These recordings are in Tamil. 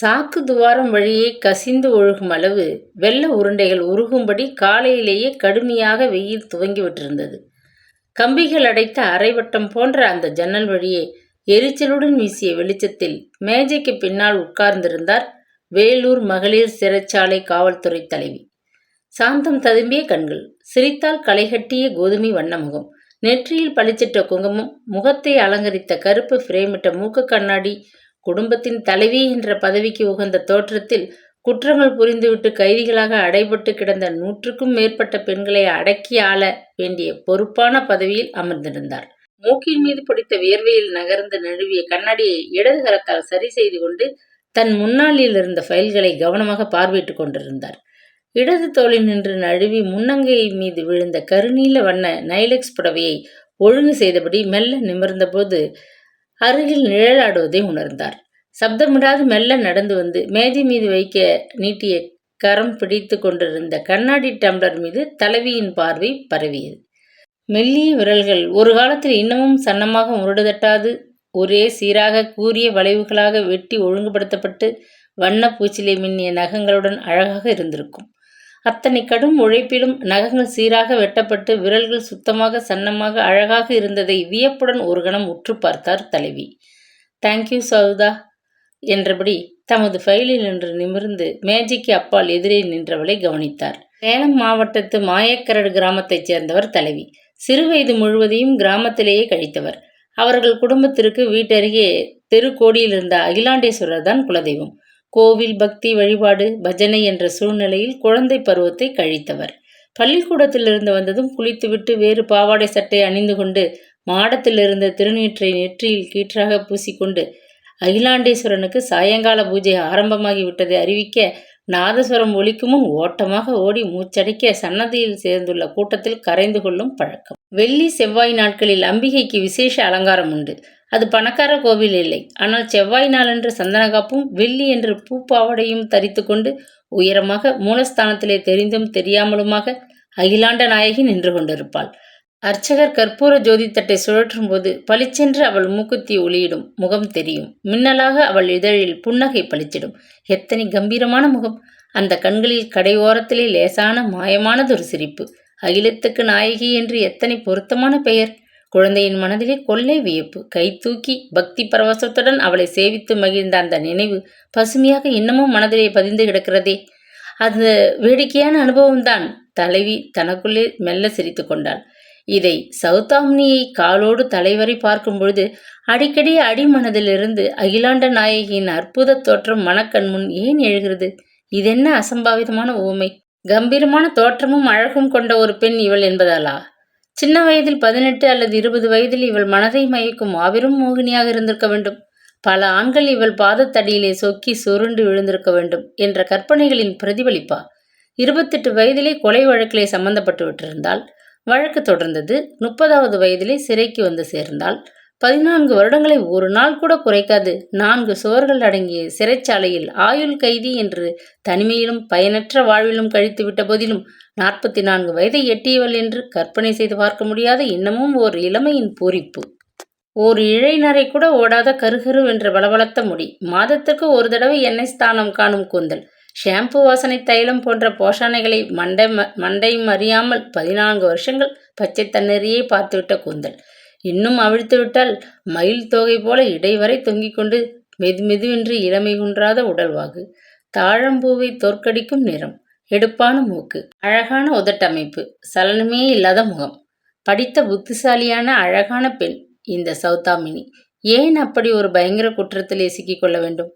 சாக்கு துவாரம் வழியே கசிந்து ஒழுகும் அளவு வெள்ள உருண்டைகள் உருகும்படி காலையிலேயே கடுமையாக வெயில் துவங்கிவிட்டிருந்தது கம்பிகள் அடைத்த அரைவட்டம் போன்ற அந்த ஜன்னல் வழியே எரிச்சலுடன் வீசிய வெளிச்சத்தில் மேஜைக்கு பின்னால் உட்கார்ந்திருந்தார் வேலூர் மகளிர் சிறைச்சாலை காவல்துறை தலைவி. சாந்தம் ததும்பிய கண்கள் சிரித்தால் களைகட்டிய கோதுமை வண்ணமுகம் நெற்றியில் பளிச்சிட்ட குங்குமம் முகத்தை அலங்கரித்த கருப்பு பிரேமிட்ட மூக்கு கண்ணாடி குடும்பத்தின் தலைவி என்ற பதவிக்கு உகந்த தோற்றத்தில் குற்றங்கள் புரிந்துவிட்டு கைதிகளாக அடைபட்டு கிடந்த நூற்றுக்கும் மேற்பட்ட பெண்களை அடக்கி ஆள வேண்டிய பொறுப்பான பதவியில் அமர்ந்திருந்தார். மூக்கின் மீது பிடித்த வியர்வையில் நகர்ந்து நழுவிய கண்ணாடியை இடது கரத்தால் சரி செய்து கொண்டு தன் முன்னாளில் இருந்த ஃபைல்களை கவனமாக பார்வையிட்டுக் கொண்டிருந்தார். இடது தோளில் நின்று நழுவி முன்னங்கை மீது விழுந்த கருநீல வண்ண நைலெக்ஸ் புடவையை ஒழுங்கு செய்தபடி மெல்ல நிமிர்ந்தபோது அருகில் நிழலாடுவதை உணர்ந்தார். சப்தமிடாது மெல்ல நடந்து வந்து மேஜை மீது வைக்க நீட்டிய கரம் பிடித்து கொண்டிருந்த கண்ணாடி டம்ளர் மீது தலைவியின் பார்வை பரவியது. மெல்லிய விரல்கள் ஒரு காலத்தில் இன்னமும் சன்னமாக முரடுதட்டாது. ஒரே சீராக கூறிய வளைவுகளாக வெட்டி ஒழுங்குபடுத்தப்பட்டு வண்ண பூச்சிலை மின்னிய நகங்களுடன் அழகாக இருந்திருக்கும். அத்தனை கடும் உழைப்பிலும் நகங்கள் சீராக வெட்டப்பட்டு விரல்கள் சுத்தமாக சன்னமாக அழகாக இருந்ததை வியப்புடன் ஒரு கணம் உற்று பார்த்தார் தலைவி. தேங்க்யூ சௌதா என்றபடி தமது ஃபைலில் நின்று நிமிர்ந்து மேஜைக்கு அப்பால் எதிரே நின்றவளை கவனித்தார். சேலம் மாவட்டத்து மாயக்கரடு கிராமத்தைச் சேர்ந்தவர் தலைவி. சிறுவயது முழுவதையும் கிராமத்திலேயே கழித்தவர். அவர்கள் குடும்பத்திற்கு வீட்டருகே தெருக்கோடியில் இருந்த அகிலாண்டேஸ்வரர் தான் குலதெய்வம். கோவில் பக்தி வழிபாடு பஜனை என்ற சூழ்நிலையில் குழந்தை பருவத்தை கழித்தவர். பள்ளிக்கூடத்திலிருந்து வந்ததும் குளித்துவிட்டு வேறு பாவாடை சட்டை அணிந்து கொண்டு மாடத்தில் இருந்த திருநீற்றை நெற்றியில் கீற்றாக பூசிக்கொண்டு அகிலாண்டேஸ்வரனுக்கு சாயங்கால பூஜை ஆரம்பமாகி விட்டதை அறிவிக்க நாதஸ்வரம் ஒலிக்குமும் ஓட்டமாக ஓடி மூச்சடைக்க சன்னதியில் சேர்ந்துள்ள கூட்டத்தில் கரைந்து கொள்ளும் பழக்கம். வெள்ளி செவ்வாய் நாட்களில் அம்பிகைக்கு விசேஷ அலங்காரம் உண்டு. அது பணக்கார கோவில் இல்லை. ஆனால் செவ்வாய் நாளன்று சந்தனகாப்பும் வெள்ளி என்று பூப்பாவடையும் தரித்து கொண்டு உயரமாக மூலஸ்தானத்திலே தெரிந்தும் தெரியாமலுமாக அகிலாண்ட நாயகி நின்று கொண்டிருப்பாள். அர்ச்சகர் கற்பூர ஜோதித்தட்டை சுழற்றும் போது பளிச்சென்று அவள் மூக்குத்தி ஒளியிடும் முகம் தெரியும். மின்னலாக அவள் இதழில் புன்னகை பளிச்சிடும். எத்தனை கம்பீரமான முகம். அந்த கண்களில் கடையோரத்திலே லேசான மாயமானதொரு சிரிப்பு. அகிலத்துக்கு நாயகி என்று எத்தனை பொருத்தமான பெயர். குழந்தையின் மனதிலே கொள்ளை வியப்பு கை தூக்கி பக்தி பரவசத்துடன் அவளை சேவித்து மகிழ்ந்த அந்த நினைவு பசுமையாக இன்னமும் மனதிலே பதிந்து கிடக்கிறதே. அது வேடிக்கையான அனுபவம்தான். தலைவி தனக்குள்ளே மெல்ல சிரித்து கொண்டாள். இதை சௌதாம்னியை காலோடு தலைவரை பார்க்கும் பொழுது அடிக்கடி அடிமனதிலிருந்து அகிலாண்ட நாயகியின் அற்புத தோற்றம் மனக்கண் முன் ஏன் எழுகிறது? இதென்ன அசம்பாவிதமான ஊமை கம்பீரமான தோற்றமும் அழகும் கொண்ட ஒரு பெண் இவள் என்பதாலா? சின்ன வயதில் பதினெட்டு அல்லது இருபது வயதில் இவள் மனதை மயக்கும் மாபெரும் மோகினியாக இருந்திருக்க வேண்டும். பல ஆண்கள் இவள் பாதத்தடியிலே சொக்கி சுருண்டு விழுந்திருக்க வேண்டும் என்ற கற்பனைகளின் பிரதிபலிப்பா? இருபத்தெட்டு வயதிலே கொலை வழக்கிலே சம்பந்தப்பட்டு விட்டிருந்தால் வழக்கு தொடர்ந்தது. முப்பதாவது வயதிலே சிறைக்கு வந்து சேர்ந்தால் பதினான்கு வருடங்களை ஒரு நாள் கூட குறைக்காது. நான்கு சுவர்கள் அடங்கிய சிறைச்சாலையில் ஆயுள் கைதி என்று தனிமையிலும் பயனற்ற வாழ்விலும் கழித்து விட்ட போதிலும் நாற்பத்தி நான்கு வயதை எட்டியவள் என்று கற்பனை செய்து பார்க்க முடியாத இன்னமும் ஓர் இளமையின் பூரிப்பு. ஓர் இழைநரை கூட ஓடாத கருகரு என்ற பலபலத்த முடி. மாதத்திற்கு ஒரு தடவை எண்ணெய் ஸ்தானம் காணும் கூந்தல். ஷாம்பு வாசனை தைலம் போன்ற போஷானைகளை மண்டை மண்டையும் அறியாமல் பதினான்கு வருஷங்கள் பச்சை தண்ணீரையே பார்த்துவிட்ட கூந்தல். இன்னும் அவிழ்த்து விட்டால் மயில் தொகை போல இடைவரை தொங்கிக் கொண்டு மெது மெதுவென்று இளமை குன்றாத உடல்வாகு. தாழம்பூவை தோற்கடிக்கும் நிறம் எடுப்பான மூக்கு அழகான உதட்டமைப்பு சலனமே இல்லாத முகம். படித்த புத்திசாலியான அழகான பெண் இந்த சௌதாமினி. ஏன் அப்படி ஒரு பயங்கர குற்றத்திலே சிக்கிக்கொள்ள வேண்டும்?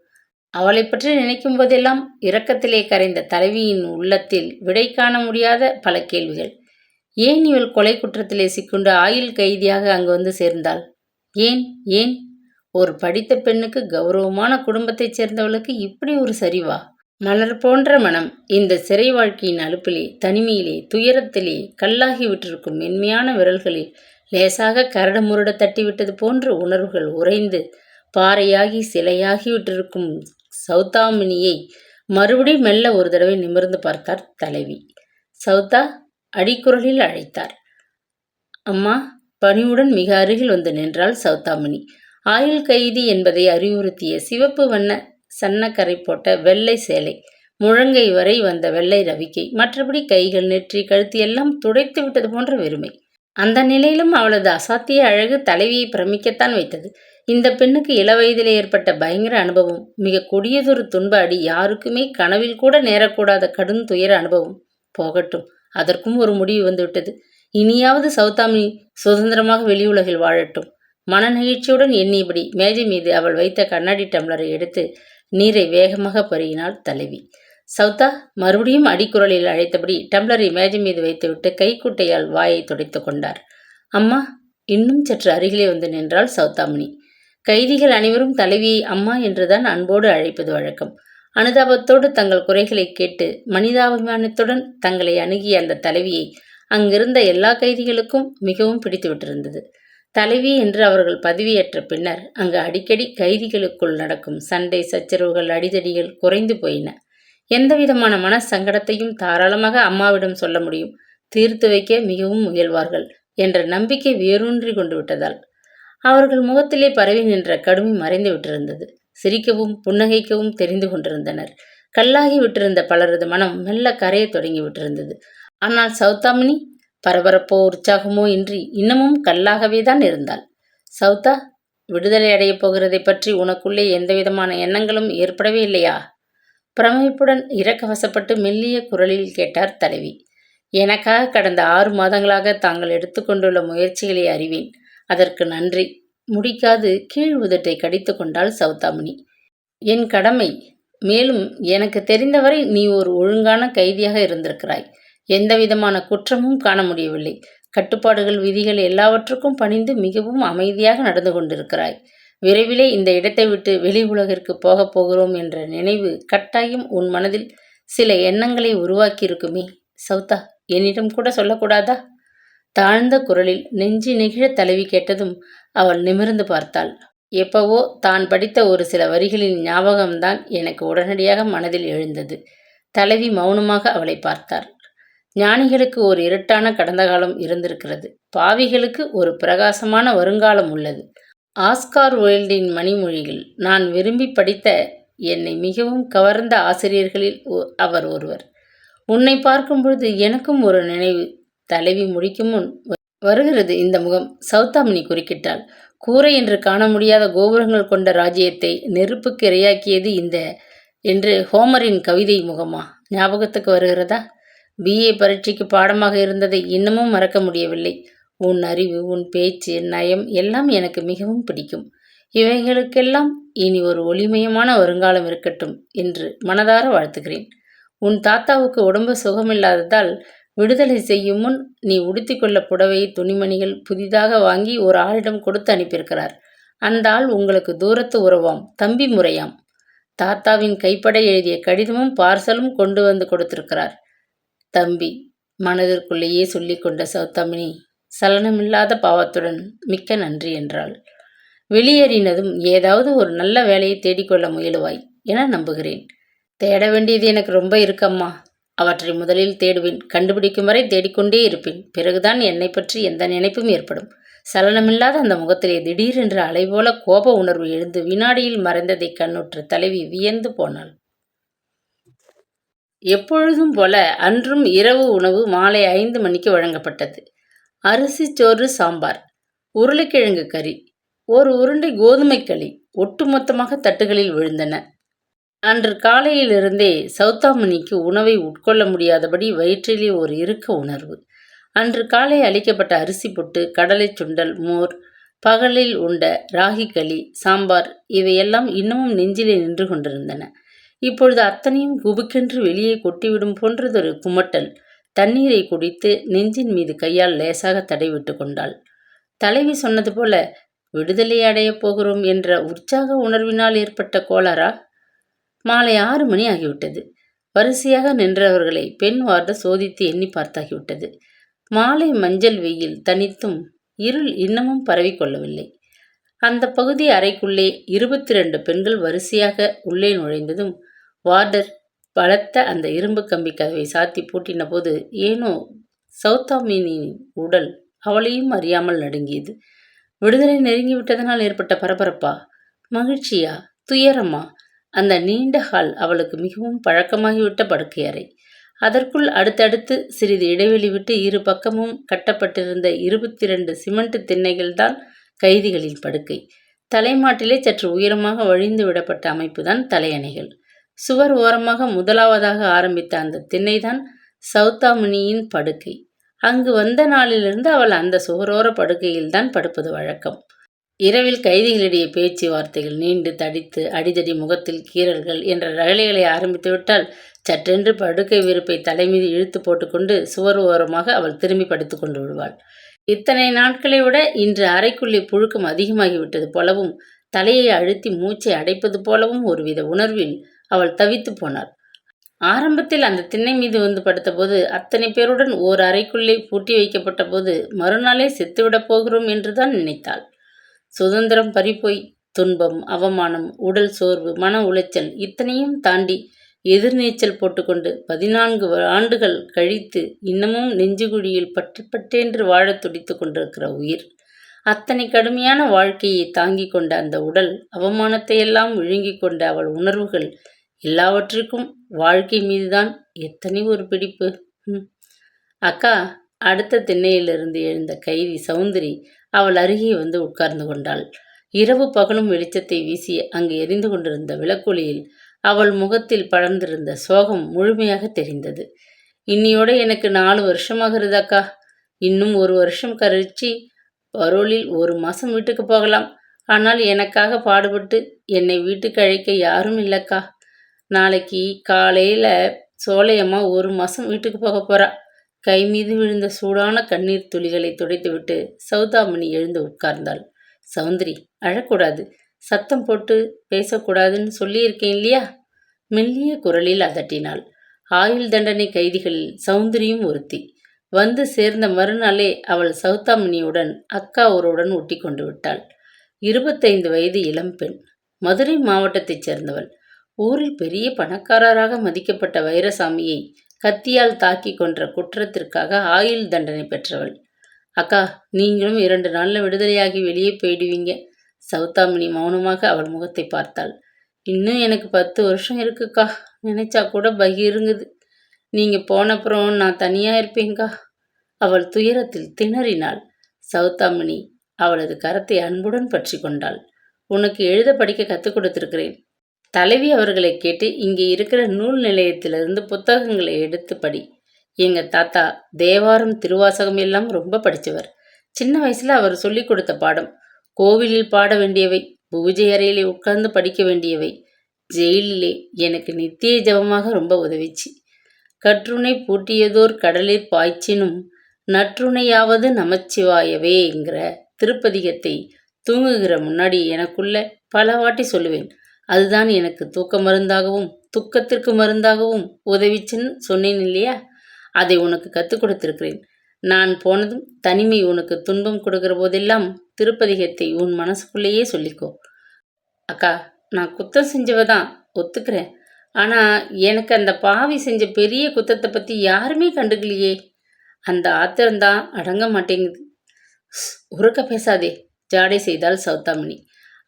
அவளை பற்றி நினைக்கும் போதெல்லாம் இரக்கத்திலே கரைந்த தலைவியின் உள்ளத்தில் விடை காண முடியாத பல கேள்விகள். ஏன் இவள் கொலை குற்றத்திலே சிக்குண்டு ஆயுள் கைதியாக அங்கு வந்து சேர்ந்தாள்? ஏன்? ஏன்? ஒரு படித்த பெண்ணுக்கு கௌரவமான குடும்பத்தைச் சேர்ந்தவளுக்கு இப்படி ஒரு சரிவா? மலர் போன்ற மனம் இந்த சிறை வாழ்க்கையின் அலுப்பிலே தனிமையிலே துயரத்திலே கல்லாகி விட்டிருக்கும் மென்மையான விரல்களில் லேசாக கரடு முரட தட்டிவிட்டது போன்ற உணர்வுகள் உறைந்து பாறையாகி சிலையாகி விட்டிருக்கும் சௌதாமினியை மறுபடி மெல்ல ஒரு தடவை நிமிர்ந்து பார்த்தார் தலைவி. சௌதா அடிக்குரலில் அழைத்தார். அம்மா பணிவுடன் மிக அருகில் வந்து நின்றாள் சௌதாமணி ஆயுள் கைதி என்பதை அறிவுறுத்திய சிவப்பு வண்ண சன்னக்கரை போட்ட வெள்ளை சேலை முழங்கை வரை வந்த வெள்ளை ரவிக்கை மற்றபடி கைகள் நெற்றி கழுத்து எல்லாம் துடைத்து விட்டது போன்ற வெறுமை. அந்த நிலையிலும் அவளது அசாத்திய அழகு தலைவியை பிரமிக்கத்தான் வைத்தது. இந்த பெண்ணுக்கு இளவயதிலே ஏற்பட்ட பயங்கர அனுபவம் மிக கொடியதொரு துன்ப அடி யாருக்குமே கனவில் கூட நேரக்கூடாத கடும் துயர அனுபவம். போகட்டும் அதற்கும் ஒரு முடிவு வந்துவிட்டது. இனியாவது சௌதாமினி சுதந்திரமாக வெளியுலகில் வாழட்டும். மனநெகிழ்ச்சியுடன் எண்ணியபடி மேஜை மீது அவள் வைத்த கண்ணாடி டம்ளரை எடுத்து நீரை வேகமாக பருகினாள் தலைவி. சௌதா மறுபடியும் அடிக்குரலில் அழைத்தபடி டம்ளரை மேஜை மீது வைத்துவிட்டு கைக்குட்டையால் வாயை துடைத்து கொண்டார். அம்மா இன்னும் சற்று அருகிலே வந்து நின்றாள் சௌதாமணி. கைதிகள் அனைவரும் தலைவியை அம்மா என்றுதான் அன்போடு அழைப்பது வழக்கம். அனுதாபத்தோடு தங்கள் குறைகளை கேட்டு மனிதாபிமானத்துடன் தங்களை அணுகிய அந்த தலைவியை அங்கிருந்த எல்லா கைதிகளுக்கும் மிகவும் பிடித்து விட்டிருந்தது தலைவி என்று அவர்கள் பதவியேற்ற பின்னர் அங்கு அடிக்கடி கைதிகளுக்குள் நடக்கும் சண்டை சச்சரவுகள் அடிதடிகள் குறைந்து போயின. எந்தவிதமான மன சங்கடத்தையும் தாராளமாக அம்மாவிடம் சொல்ல முடியும். தீர்த்து வைக்க மிகவும் முயல்வார்கள் என்ற நம்பிக்கை வேரூன்றி கொண்டு விட்டதால் அவர்கள் முகத்திலே பரவி நின்ற கடுமை மறைந்து விட்டிருந்தது. சிரிக்கவும் புன்னகைக்கவும் தெரிந்து கொண்டிருந்தனர். கல்லாகி விட்டிருந்த பலரது மனம் மெல்ல கரைய தொடங்கி விட்டிருந்தது. ஆனால் சௌதாமினி பரபரப்போ உற்சாகமோ இன்றி இன்னமும் கல்லாகவே தான் இருந்தாள். சௌதா விடுதலை அடையப் போகிறதை பற்றி உனக்குள்ளே எந்தவிதமான எண்ணங்களும் ஏற்படவே இல்லையா? பிரமிப்புடன் இறக்கவசப்பட்டு மெல்லிய குரலில் கேட்டார் தலைவி. எனக்காக கடந்த ஆறு மாதங்களாக தாங்கள் எடுத்துக்கொண்டுள்ள முயற்சிகளை அறிவேன். அதற்கு நன்றி. முடிக்காது கீழ் உதட்டை கடித்து கொண்டாள் சௌதாமணி என் கடமை. மேலும் எனக்கு தெரிந்தவரை நீ ஒரு ஒழுங்கான கைதியாக இருந்திருக்கிறாய். எந்தவிதமான குற்றமும் காண முடியவில்லை. கட்டுப்பாடுகள் விதிகள் எல்லாவற்றுக்கும் பணிந்து மிகவும் அமைதியாக நடந்து கொண்டிருக்கிறாய். விரைவிலே இந்த இடத்தை விட்டு வெளி உலகிற்கு போகப் போகிறோம் என்ற நினைவு கட்டாயம் உன் மனதில் சில எண்ணங்களை உருவாக்கியிருக்குமே. சௌதா என்னிடம் கூட சொல்லக்கூடாதா? தாழ்ந்த குரலில் நெஞ்சி நெகிழ தலைவி கேட்டதும் அவள் நிமிர்ந்து பார்த்தாள். எப்பவோ தான் படித்த ஒரு சில வரிகளின் ஞாபகம்தான் எனக்கு உடனடியாக மனதில் எழுந்தது. தலைவி மௌனமாக அவளை பார்த்தார் ஞானிகளுக்கு ஒரு இருட்டான கடந்த காலம் இருந்திருக்கிறது. பாவிகளுக்கு ஒரு பிரகாசமான வருங்காலம் உள்ளது. ஆஸ்கார் வேல்டின் மணிமொழியில் நான் விரும்பி படித்த என்னை மிகவும் கவர்ந்த ஆசிரியர்களில் அவர் ஒருவர். உன்னை பார்க்கும் பொழுது எனக்கும் ஒரு நினைவு தலைவி முடிக்கும் முன் வருகிறது இந்த முகம். சௌதாமினி குறுக்கிட்டாள். கூரை என்று காண முடியாத கோபுரங்கள் கொண்ட ராஜ்யத்தை நெருப்புக்கு இரையாக்கியது இந்த என்று ஹோமரின் கவிதை முகமா? ஞாபகத்துக்கு வருகிறதா? பிஏ பரீட்சைக்கு பாடமாக இருந்ததை இன்னமும் மறக்க முடியவில்லை. உன் அறிவு உன் பேச்சு நயம் எல்லாம் எனக்கு மிகவும் பிடிக்கும். இவைகளுக்கெல்லாம் இனி ஒரு ஒளிமயமான வருங்காலம் இருக்கட்டும் என்று மனதார வாழ்த்துகிறேன். உன் தாத்தாவுக்கு உடம்பு சுகமில்லாததால் விடுதலை செய்யும் முன் நீ உடுத்திக்கொள்ள புடவை துணிமணிகள் புதிதாக வாங்கி ஒரு ஆளிடம் கொடுத்து அனுப்பியிருக்கிறார். அந்த ஆள் உங்களுக்கு தூரத்து உறவாம் தம்பி முறையாம். தாத்தாவின் கைப்பட எழுதிய கடிதமும் பார்சலும் கொண்டு வந்து கொடுத்திருக்கிறார். தம்பி மனதிற்குள்ளேயே சொல்லிக்கொண்ட சௌத்தமினி சலனமில்லாத பாவத்துடன் மிக்க நன்றி என்றாள். வெளியேறினதும் ஏதாவது ஒரு நல்ல வேலையை தேடிக்கொள்ள முயலுவாய் என நம்புகிறேன். தேட வேண்டியது எனக்கு ரொம்ப இருக்கம்மா. அவற்றை முதலில் தேடுவேன். கண்டுபிடிக்கும் வரை தேடிக்கொண்டே இருப்பேன். பிறகுதான் என்னை பற்றி எந்த நினைப்பும் ஏற்படும். சலனமில்லாத அந்த முகத்திலே திடீரென்று அலைபோல கோப உணர்வு எழுந்து வினாடியில் மறைந்ததை கண்ணுற்ற தலைவி வியந்து போனாள். எப்பொழுதும் போல அன்றும் இரவு உணவு மாலை ஐந்து மணிக்கு வழங்கப்பட்டது. அரிசி சோறு சாம்பார் உருளைக்கிழங்கு கறி ஒரு உருண்டை கோதுமை களி ஒட்டுமொத்தமாக தட்டுகளில் விழுந்தன. அன்று காலையிலிருந்தே சௌத்தாமணிக்கு உணவை உட்கொள்ள முடியாதபடி வயிற்றிலே ஒரு இறுக்க உணர்வு. அன்று காலை அளிக்கப்பட்ட அரிசி புட்டு கடலை சுண்டல் மோர் பகலில் உண்ட ராகி களி சாம்பார் இவையெல்லாம் இன்னமும் நெஞ்சிலே நின்று கொண்டிருந்தன. இப்பொழுது அத்தனையும் குபுக்கென்று வெளியே கொட்டிவிடும் போன்றதொரு குமட்டல் தண்ணீரை குடித்து நெஞ்சின் மீது கையால் லேசாக தடைவிட்டு கொண்டாள். தலைவி சொன்னது போல விடுதலை அடையப் போகிறோம் என்ற உற்சாக உணர்வினால் ஏற்பட்ட கோளாரா மாலை ஆறு மணி ஆகிவிட்டது. வரிசையாக நின்றவர்களை பெண் வார்டு சோதித்து எண்ணி பார்த்தாகிவிட்டது. மாலை மஞ்சள் வெயில் தனித்தும் இருள் இன்னமும் பரவிக்கொள்ளவில்லை. அந்த பகுதி அறைக்குள்ளே இருபத்தி ரெண்டு பெண்கள் வரிசையாக உள்ளே நுழைந்ததும் வார்டர் பலத்த அந்த இரும்பு கம்பி கதவை சாத்தி பூட்டின போது ஏனோ சௌத்தாமினின் உடல் அவளையும் அறியாமல் நடுங்கியது. விடுதலை நெருங்கிவிட்டதனால் ஏற்பட்ட பரபரப்பா? மகிழ்ச்சியா? துயரமா? அந்த நீண்ட ஹால் அவளுக்கு மிகவும் பழக்கமாகிவிட்ட படுக்கை அறை. அதற்குள் அடுத்தடுத்து சிறிது இடைவெளி விட்டு இரு பக்கமும் கட்டப்பட்டிருந்த இருபத்தி ரெண்டு சிமெண்ட் திண்ணைகள்தான் கைதிகளின் படுக்கை. தலைமாட்டிலே சற்று உயரமாக வழிந்து விடப்பட்ட அமைப்புதான் தலையணைகள். சுவர் ஓரமாக முதலாவதாக ஆரம்பித்த அந்த திண்ணைதான் சௌதாமுனியின் படுக்கை. அங்கு வந்த நாளிலிருந்து அவள் அந்த சுவரோர படுக்கையில்தான் படுப்பது வழக்கம். இரவில் கைதிகளிடையே பேச்சு வார்த்தைகள் நீண்டு தடித்து அடிதடி முகத்தில் கீறல்கள் என்ற ரகலைகளை ஆரம்பித்துவிட்டால் சற்றென்று படுக்கை விருப்பை தலைமீது இழுத்து போட்டுக்கொண்டு சுவர் ஓரமாக அவள் திரும்பி படுத்து கொண்டு விடுவாள். இத்தனை நாட்களை விட இன்று அறைக்குள்ளே புழுக்கம் அதிகமாகிவிட்டது போலவும் தலையை அழுத்தி மூச்சை அடைப்பது போலவும் ஒருவித உணர்வில் அவள் தவித்து போனாள். ஆரம்பத்தில் அந்த திண்ணை மீது வந்து படுத்தபோது அத்தனை பேருடன் ஓர் அறைக்குள்ளே பூட்டி வைக்கப்பட்ட போது மறுநாளே செத்துவிடப் போகிறோம் என்றுதான் நினைத்தாள். சுதந்திரம் பறிப்போய் துன்பம் அவமானம் உடல் சோர்வு மன உளைச்சல் இத்தனையும் தாண்டி எதிர்நீச்சல் போட்டுக்கொண்டு பதினான்கு ஆண்டுகள் கழித்து இன்னமும் நெஞ்சுகுழியில் பட்டு பட்டென்று வாழத் துடித்து கொண்டிருக்கிற உயிர். அத்தனை கடுமையான வாழ்க்கையை தாங்கிக் கொண்ட அந்த உடல் அவமானத்தையெல்லாம் விழுங்கிக் கொண்ட அவள் உணர்வுகள் எல்லாவற்றிற்கும் வாழ்க்கை மீதுதான் எத்தனை ஒரு பிடிப்பு? அக்கா அடுத்த திண்ணையிலிருந்து எழுந்த கைதி சௌந்தரி அவள் அருகே வந்து உட்கார்ந்து கொண்டாள். இரவு பகலும் வெளிச்சத்தை வீசி அங்கு எரிந்து கொண்டிருந்த விளக்கொலியில் அவள் முகத்தில் படர்ந்திருந்த சோகம் முழுமையாக தெரிந்தது. இன்னியோட எனக்கு நாலு வருஷமாகிறதாக்கா. இன்னும் ஒரு வருஷம் கழிச்சு பரோலில் ஒரு மாதம் வீட்டுக்கு போகலாம். ஆனால் எனக்காக பாடுபட்டு என்னை வீட்டுக்கு அழைக்க யாரும் இல்லைக்கா. நாளைக்கு காலையில் சோலையம்மா ஒரு மாதம் வீட்டுக்கு போக போகிறா கை மீது விழுந்த சூடான கண்ணீர் துளிகளை துடைத்துவிட்டு சௌதாமணி எழுந்து உட்கார்ந்தாள். சௌந்தரி அழக்கூடாது. சத்தம் போட்டு பேசக்கூடாதுன்னு சொல்லியிருக்கேன் இல்லையா? மெல்லிய குரலில் அதட்டினாள். ஆயுள் தண்டனை கைதிகளில் சௌந்தரியும் ஒருத்தி. வந்து சேர்ந்த மறுநாளே அவள் சௌதாமணியுடன் அக்கா ஒருவருடன் ஒட்டி கொண்டு விட்டாள். இருபத்தைந்து வயது இளம்பெண் மதுரை மாவட்டத்தைச் சேர்ந்தவள். ஊரில் பெரிய பணக்காரராக மதிக்கப்பட்ட வைரசாமியை கத்தியால் தாக்கி கொன்ற குற்றத்திற்காக ஆயுள் தண்டனை பெற்றவள். அக்கா நீங்களும் இரண்டு நாளில் விடுதலையாகி வெளியே போயிடுவீங்க. சௌதாமினி மௌனமாக அவள் முகத்தை பார்த்தாள். இன்னும் எனக்கு பத்து வருஷம் இருக்குக்கா. நினைச்சா கூட பகிருங்குது நீங்க போனப்புறம் நான் தனியாக இருப்பேங்க்கா அவள் துயரத்தில் திணறினாள். சௌதாமினி அவளது கரத்தை அன்புடன் பற்றி கொண்டாள். உனக்கு எழுத படிக்க கற்றுக் கொடுத்திருக்கிறேன். தலைவி அவர்களை கேட்டு இங்கே இருக்கிற நூல் நிலையத்திலிருந்து புத்தகங்களை எடுத்து படி. எங்கள் தாத்தா தேவாரம் திருவாசகம் எல்லாம் ரொம்ப படித்தவர் சின்ன வயசில் அவர் சொல்லி கொடுத்த பாடம். கோவிலில் பாட வேண்டியவை பூஜை அறையிலே உட்கார்ந்து படிக்க வேண்டியவை. ஜெயிலிலே எனக்கு நித்திய ஜபமாக ரொம்ப உதவிச்சு. கற்றுனை பூட்டியதோர் கடலில் பாய்ச்சினும் நற்றுணையாவது நமச்சிவாயவேங்கிற திருப்பதிகத்தை தூங்குகிற முன்னாடி எனக்குள்ள பல வாட்டி சொல்லுவேன். அதுதான் எனக்கு தூக்க மருந்தாகவும் துக்கத்திற்கு மருந்தாகவும் உதவிச்சுன்னு சொன்னேன் இல்லையா? அதை உனக்கு கற்றுக் கொடுத்திருக்கிறேன். நான் போனதும் தனிமை உனக்கு துன்பம் கொடுக்கிற போதெல்லாம் திருப்பதிகத்தை உன் மனசுக்குள்ளேயே சொல்லிக்கோ. அக்கா நான் குத்தம் செஞ்சவ தான் ஒத்துக்கிறேன். ஆனால் எனக்கு அந்த பாவி செஞ்ச பெரிய குத்தத்தை பற்றி யாருமே கண்டுக்கலையே. அந்த ஆத்திரம்தான் அடங்க மாட்டேங்குது. உறக்க பேசாதே ஜாடை செய்தால் சௌத்தாமணி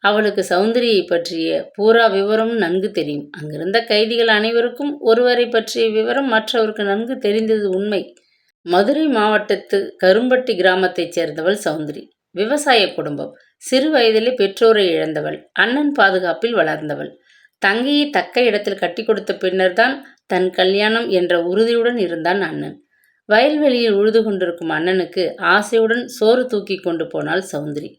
அவளுக்கு சௌந்தரியை பற்றிய பூரா விவரம் நன்கு தெரியும். அங்கிருந்த கைதிகள் அனைவருக்கும் ஒருவரை பற்றிய விவரம் மற்றவருக்கு நன்கு தெரிந்தது உண்மை. மதுரை மாவட்டத்து கரும்பட்டி கிராமத்தைச் சேர்ந்தவள் சௌந்தரி. விவசாய குடும்பம். சிறு வயதிலே பெற்றோரை இழந்தவள். அண்ணன் பாதுகாப்பில் வளர்ந்தவள். தங்கையை தக்க இடத்தில் கட்டி கொடுத்த பின்னர்தான் தன் கல்யாணம் என்ற உறுதியுடன் இருந்தான் அண்ணன். வயல்வெளியில் உழுது கொண்டிருக்கும் அண்ணனுக்கு ஆசையுடன் சோறு தூக்கி கொண்டு போனாள் சௌந்தரி.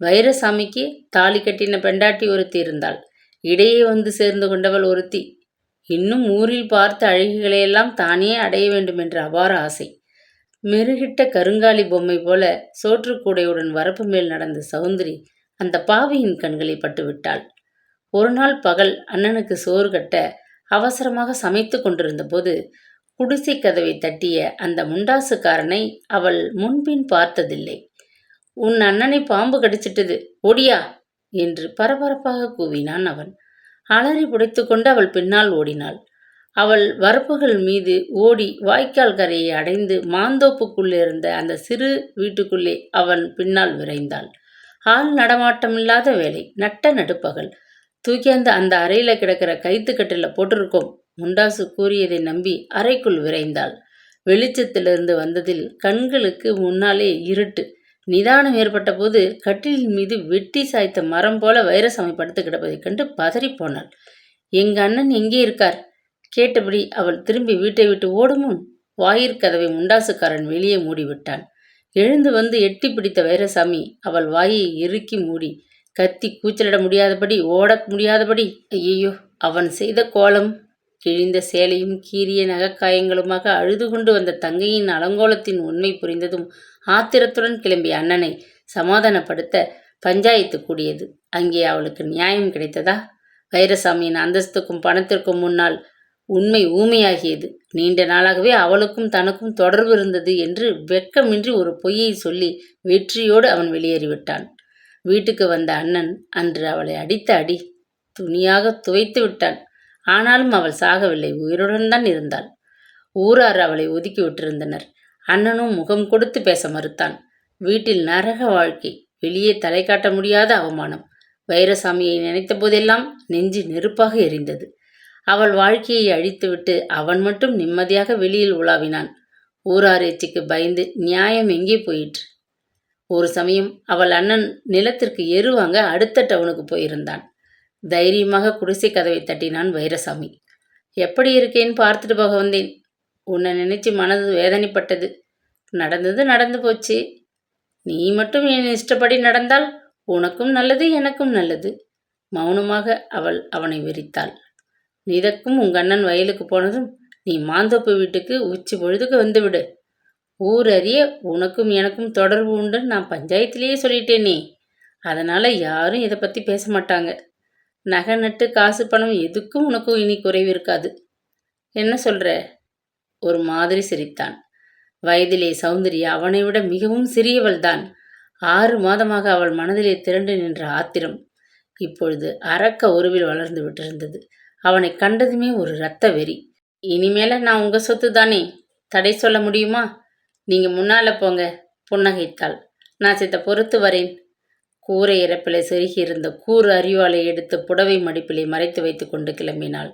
வைரசாமிக்கு தாலி கட்டின பெண்டாட்டி ஒருத்தி இருந்தாள். இடையே வந்து சேர்ந்து கொண்டவள் ஒருத்தி. இன்னும் ஊரில் பார்த்த அழகிகளையெல்லாம் தானே அடைய வேண்டும் என்ற அபார ஆசை. மெருகிட்ட கருங்காலி பொம்மை போல சோற்றுக்கூடையுடன் வரப்பு மேல் நடந்த சௌந்தரி அந்த பாவியின் கண்களை பட்டுவிட்டாள். ஒரு நாள் பகல் அண்ணனுக்கு சோறு கட்ட அவசரமாக சமைத்து கொண்டிருந்த போது குடிசை கதவை தட்டிய அந்த முண்டாசுக்காரனை அவள் முன்பின் பார்த்ததில்லை. உன் அண்ணனை பாம்பு கடிச்சிட்டது. ஓடியா? என்று பரபரப்பாக கூவினான் அவன். அலறி புடைத்துக்கொண்டு அவள் பின்னால் ஓடினாள். அவள் வரப்புகள் மீது ஓடி வாய்க்கால் கரையை அடைந்து மாந்தோப்புக்குள்ளே இருந்த அந்த சிறு வீட்டுக்குள்ளே அவன் பின்னால் விரைந்தாள். ஆள் நடமாட்டமில்லாத வேலை. நட்ட நடுப்பகல். தூக்கியாந்து அந்த அறையில் கிடக்கிற கைத்துக்கட்டில் போட்டிருக்கோம். முண்டாசு கூறியதை நம்பி அறைக்குள் விரைந்தாள். வெளிச்சத்திலிருந்து வந்ததில் கண்களுக்கு முன்னாலே இருட்டு. நிதானம் ஏற்பட்ட போது கட்டிலின் மீது வெட்டி சாய்த்த மரம் போல வைரசாமி படுத்து கிடப்பதைக் கண்டு பதறிப்போனாள் எங்க அண்ணன் எங்கே இருக்கார்? கேட்டபடி அவள் திரும்பி வீட்டை விட்டு ஓடும் முன் வாயிற்கதவை முண்டாசுக்காரன் வெளியே மூடிவிட்டான். எழுந்து வந்து எட்டி பிடித்த வைரசாமி அவள் வாயை இறுக்கி மூடி கத்தி கூச்சலிட முடியாதபடி ஓட முடியாதபடி ஐயோ அவன் செய்த கோலம். கிழிந்த சேலையும் கீரிய நகைக்காயங்களுமாக அழுது கொண்டு வந்த தங்கையின் அலங்கோலத்தின் உண்மை புரிந்ததும் ஆத்திரத்துடன் கிளம்பிய அண்ணனை சமாதானப்படுத்த பஞ்சாயத்து கூடியது. அங்கே அவளுக்கு நியாயம் கிடைத்ததா? வைரசாமியின் அந்தஸ்துக்கும் பணத்திற்கும் முன்னால் உண்மை ஊமையாகியது. நீண்ட நாளாகவே அவளுக்கும் தனக்கும் தொடர்பு இருந்தது என்று வெட்கமின்றி ஒரு பொய்யை சொல்லி வெற்றியோடு அவன் வெளியேறிவிட்டான். வீட்டுக்கு வந்த அண்ணன் அன்று அவளை அடித்த அடி துணியாக துவைத்து விட்டான். ஆனாலும் அவள் சாகவில்லை. உயிருடன் தான் இருந்தாள். ஊரார் அவளை ஒதுக்கி விட்டிருந்தனர். அண்ணனும் முகம் கொடுத்து பேச மறுத்தான். வீட்டில் நரக வாழ்க்கை. வெளியே தலை காட்ட முடியாத அவமானம். வைரசாமியை நினைத்த போதெல்லாம் நெஞ்சு நெருப்பாக எரிந்தது. அவள் வாழ்க்கையை அழித்துவிட்டு அவன் மட்டும் நிம்மதியாக வெளியில் உலாவினான். ஊரார் எச்சிக்கு பயந்து நியாயம் எங்கே போயிற்று? ஒரு சமயம் அவள் அண்ணன் நிலத்திற்கு எருவாங்க அடுத்த டவுனுக்கு போயிருந்தான். தைரியமாக குடிசை கதவை தட்டினான் வைரசாமி. எப்படி இருக்கேன்னு பார்த்துட்டு போக வந்தேன் உன்னை நினைச்சு மனது வேதனைப்பட்டது. நடந்தது நடந்து போச்சு. நீ மட்டும் என் இஷ்டப்படி நடந்தால் உனக்கும் நல்லது எனக்கும் நல்லது. மௌனமாக அவள் அவனை வெறித்தாள் நிதக்கும் உங்க அண்ணன் வயலுக்கு போனதும் நீ மாந்தோப்பு வீட்டுக்கு உச்சி பொழுதுக்கு வந்துவிடு. ஊர் அறிய உனக்கும் எனக்கும் தொடர்பு உண்டுன்னு நான் பஞ்சாயத்திலேயே சொல்லிட்டேனே. அதனால் யாரும் இதை பற்றி பேச மாட்டாங்க. நகை நட்டு காசு பணம் எதுக்கும் உனக்கும் இனி குறைவு இருக்காது. என்ன சொல்கிற ஒரு மாதிரி சிரித்தான். வயதிலே சௌந்தர்யா அவனை விட மிகவும் சிறியவள்தான் ஆறு மாதமாக அவள் மனதிலே திரண்டு நின்ற ஆத்திரம் இப்பொழுது அரக்க உருவில் வளர்ந்து விட்டிருந்தது. அவனை கண்டதுமே ஒரு இரத்த வெறி. இனிமேல நான் உங்க சொத்து தானே? தடை சொல்ல முடியுமா? நீங்க முன்னால போங்க புன்னகைத்தாள். நான் சித்த பொறுத்து வரேன். கூரை இறப்பிலே செருகி இருந்த கூறு அறிவாளை எடுத்து புடவை மடிப்பிலே மறைத்து வைத்து கொண்டு கிளம்பினாள்.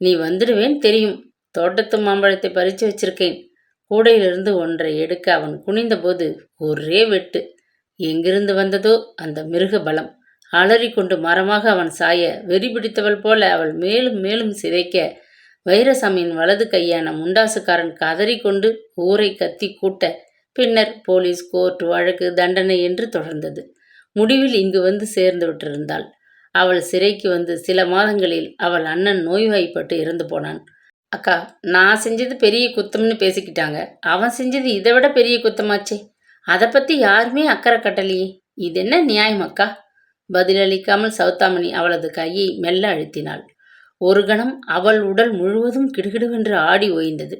நீ வந்துடுவேன் தெரியும். தோட்டத்து மாம்பழத்தை பறித்து வச்சிருக்கேன். கூடையிலிருந்து ஒன்றை எடுக்க அவன் குனிந்தபோது ஒரே வெட்டு. எங்கிருந்து வந்ததோ அந்த மிருக பலம். அலறிக்கொண்டு மரமாக அவன் சாய வெறி பிடித்தவள் போல அவள் மேலும் மேலும் சிதைக்க வைரசாமியின் வலது கையான முண்டாசுக்காரன் கதறிக்கொண்டு ஊரை கத்தி கூட்ட பின்னர் போலீஸ் கோர்ட் வழக்கு தண்டனை என்று தொடர்ந்தது. முடிவில் இங்கு வந்து சேர்ந்து விட்டிருந்தாள். அவள் சிறைக்கு வந்து சில மாதங்களில் அவள் அண்ணன் நோய்வாய்ப்பட்டு இறந்து போனான். அக்கா நான் செஞ்சது பெரிய குத்தம்னு பேசிக்கிட்டாங்க. அவன் செஞ்சது இதை விட பெரிய குத்தமாச்சே. அதை பற்றி யாருமே அக்கறை கட்டலையே. இது என்ன நியாயம் அக்கா? பதிலளிக்காமல் சௌத்தாமணி அவளது கையை மெல்ல அழுத்தினாள். ஒரு கணம் அவள் உடல் முழுவதும் கிடுகிடுவென்று ஆடி ஓய்ந்தது.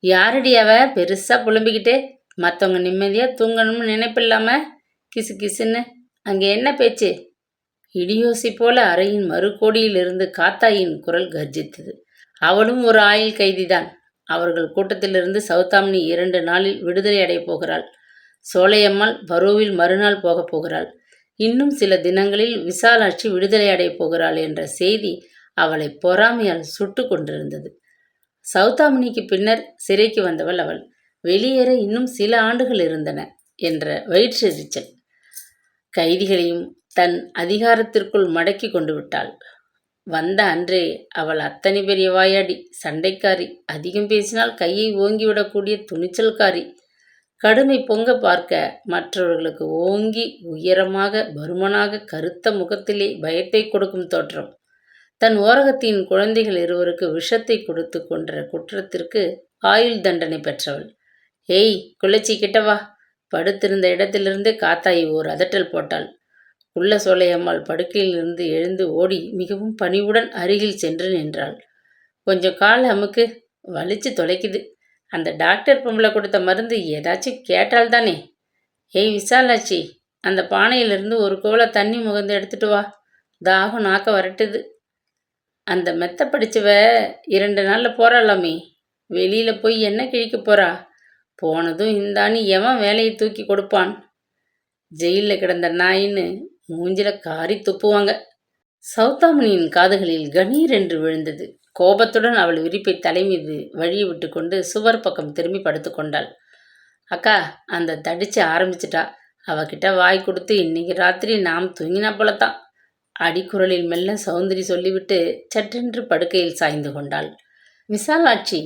யாரடி அவ? பெருசாக புலம்பிக்கிட்டே. மற்றவங்க நிம்மதியாக தூங்கணும்னு நினைப்பில்லாமல் கிசு கிசுன்னு. அங்கே என்ன பேச்சு? இடியோசி போல அறையின் மறுகோடியிலிருந்து காத்தாயின் குரல் கர்ஜித்தது. அவளும் ஒரு ஆயுள் கைதிதான். அவர்கள் கூட்டத்திலிருந்து சௌதாமினி இரண்டு நாளில் விடுதலை அடையப் போகிறாள். சோலையம்மாள் பரோவில் மறுநாள் போகப் போகிறாள். இன்னும் சில தினங்களில் விசாலாட்சி விடுதலை அடையப் போகிறாள் என்ற செய்தி அவளை பொறாமையால் சுட்டு கொண்டிருந்தது. சௌதாமினிக்கு பின்னர் சிறைக்கு வந்தவள் அவள். வெளியேற இன்னும் சில ஆண்டுகள் இருந்தன என்ற வயிற்றெரிச்சல் கைதிகளையும் தன் அதிகாரத்திற்குள் மடக்கி கொண்டு விட்டாள். வந்த அன்றே அவள் அத்தனை பெரிய வாயாடி சண்டைக்காரி அதிகம் பேசினால் கையை ஓங்கிவிடக்கூடிய துணிச்சல்காரி கடுமை பொங்க பார்க்க மற்றவர்களுக்கு ஓங்கி உயரமாக பருமனாக கருத்த முகத்திலே பயத்தை கொடுக்கும் தோற்றம். தன் ஓரகத்தின் குழந்தைகள் இருவருக்கு விஷத்தை கொடுத்து கொன்ற குற்றத்திற்கு ஆயுள் தண்டனை பெற்றவள். ஏய் குளச்சி கிட்டவா படுத்திருந்த இடத்திலிருந்தே காத்தாயி ஓர் அதட்டல் போட்டாள். உள்ள சோலையம்மாள் படுக்கையிலிருந்து எழுந்து ஓடி மிகவும் பணிவுடன் அருகில் சென்று நின்றாள். கொஞ்சம் கால் அமுக்கு வலிச்சு தொலைக்குது. அந்த டாக்டர் பொம்பளை கொடுத்த மருந்து ஏதாச்சும் கேட்டால் தானே ஏய் விசாலாச்சி அந்த பானையிலிருந்து ஒரு கோலை தண்ணி முகந்து எடுத்துட்டு வா. தாகம் நாக்க வரட்டுது. அந்த மெத்த படிச்சவ இரண்டு நாளில் போகிறாளாமே வெளியில் போய் என்ன கிழிக்க போகிறா போனதும் இந்தாணி எவன் வேலையை தூக்கி கொடுப்பான்? ஜெயிலில் கிடந்த நாயின்னு மூஞ்சில காரி துப்புவாங்க. சௌதாமணியின் காதுகளில் கணீர் என்று விழுந்தது. கோபத்துடன் அவள் விரிப்பை தலைமீது வழியை விட்டு கொண்டு சுவர் பக்கம் திரும்பி படுத்துக்கொண்டாள் அக்கா அந்த தடிச்சு ஆரம்பிச்சிட்டா. அவகிட்ட வாய் கொடுத்து இன்னைக்கு ராத்திரி நாம் தூங்கினா போலத்தான். அடிக்குரலில் மெல்ல சௌந்தரி சொல்லிவிட்டு சற்றென்று படுக்கையில் சாய்ந்து கொண்டாள். விசாலாட்சி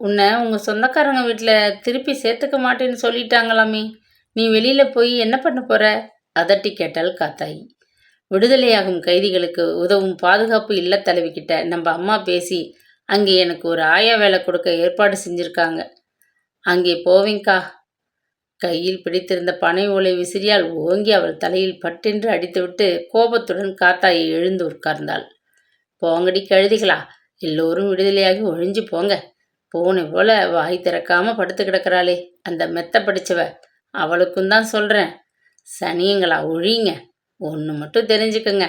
உன்னை உங்கள் சொந்தக்காரங்க வீட்டில் திருப்பி சேர்த்துக்க மாட்டேன்னு சொல்லிட்டாங்களாமே. நீ வெளியில் போய் என்ன பண்ண போற? அதட்டி கேட்டாள் காத்தாயி. விடுதலையாகும் கைதிகளுக்கு உதவும் பாதுகாப்பு இல்லத்தலைவிக்கிட்ட நம்ம அம்மா பேசி அங்கே எனக்கு ஒரு ஆயா வேலை கொடுக்க ஏற்பாடு செஞ்சுருக்காங்க. அங்கே போவேங்க்கா கையில் பிடித்திருந்த பனை ஓலை விசிறியால் ஓங்கி அவள் தலையில் பட்டென்று அடித்துவிட்டு கோபத்துடன் காத்தாயை எழுந்து உட்கார்ந்தாள். போங்கடி கழுதிகளா எல்லோரும் விடுதலையாகி ஒழிஞ்சு போங்க. பூனை போல வாய் திறக்காம படுத்து கிடக்கிறாளே. அந்த மெத்த படிச்சவ. அவளுக்கும் தான் சொல்கிறேன் சனியங்களா ஒழிங்க. ஒன்று மட்டும் தெரிஞ்சுக்கங்க.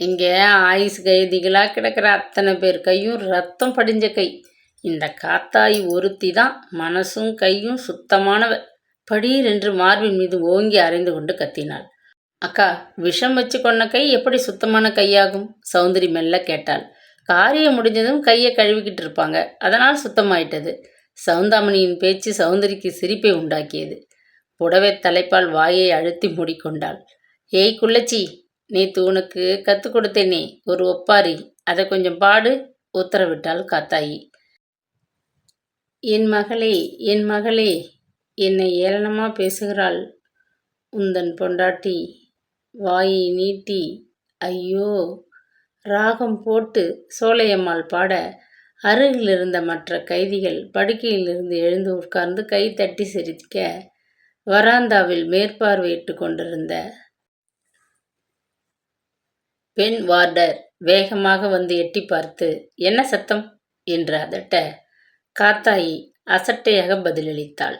இங்கே ஆயுஸ் கைதிகளாக கிடக்கிற அத்தனை பேர் கையும் ரத்தம் படிஞ்ச கை. இந்த காத்தாய் ஒருத்தி தான் மனசும் கையும் சுத்தமானவ. படீர் என்று மார்பின் மீது ஓங்கி அரைந்து கொண்டு கத்தினாள். அக்கா விஷம் வச்சு கொண்ட கை எப்படி சுத்தமான கையாகும்? சௌந்தரி மெல்ல கேட்டாள். காரியம் முடிஞ்சதும் கையை கழுவிக்கிட்டு இருப்பாங்க. அதனால் சுத்தமாயிட்டது. சவுந்தாமணியின் பேச்சு சௌந்தரிக்கு சிரிப்பை உண்டாக்கியது. புடவை தலைப்பால் வாயை அழுத்தி மூடிக்கொண்டாள். ஏய் குள்ளச்சி நேற்று உனக்கு கற்றுக் கொடுத்தேனே ஒரு ஒப்பாரி. அதை கொஞ்சம் பாடு உத்தரவிட்டாள் காத்தாயி. என் மகளே என் மகளே என்னை ஏளனமாக பேசுகிறாள் உந்தன் பொண்டாட்டி. வாயை நீட்டி ஐயோ ராகம் போட்டு சோலையம்மாள் பாட அருகில் இருந்த மற்ற கைதிகள் படுக்கையிலிருந்து எழுந்து உட்கார்ந்து கை தட்டி சிரிக்க வராந்தாவில் மேற்பார்வையிட்டு கொண்டிருந்த பெண் வார்டர் வேகமாக வந்து எட்டி பார்த்து என்ன சத்தம்? என்று அதட்ட காத்தாயி அசட்டையாக பதிலளித்தாள்.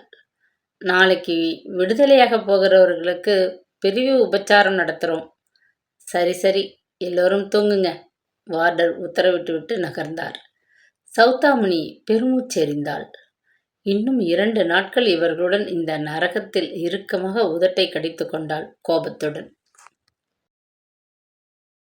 நாளைக்கு விடுதலையாக போகிறவர்களுக்கு பிரிவு உபச்சாரம் நடத்துகிறோம் சரி சரி. எல்லோரும் தூங்குங்க. வார்டர் உத்தரவிட்டு விட்டு நகர்ந்தார். சௌதாமணி பெருமூச்செறிந்தாள் இன்னும் இரண்டு நாட்கள் இவர்களுடன் இந்த நரகத்தில் இறுக்கமாக உதட்டை கடித்து கொண்டாள் கோபத்துடன்.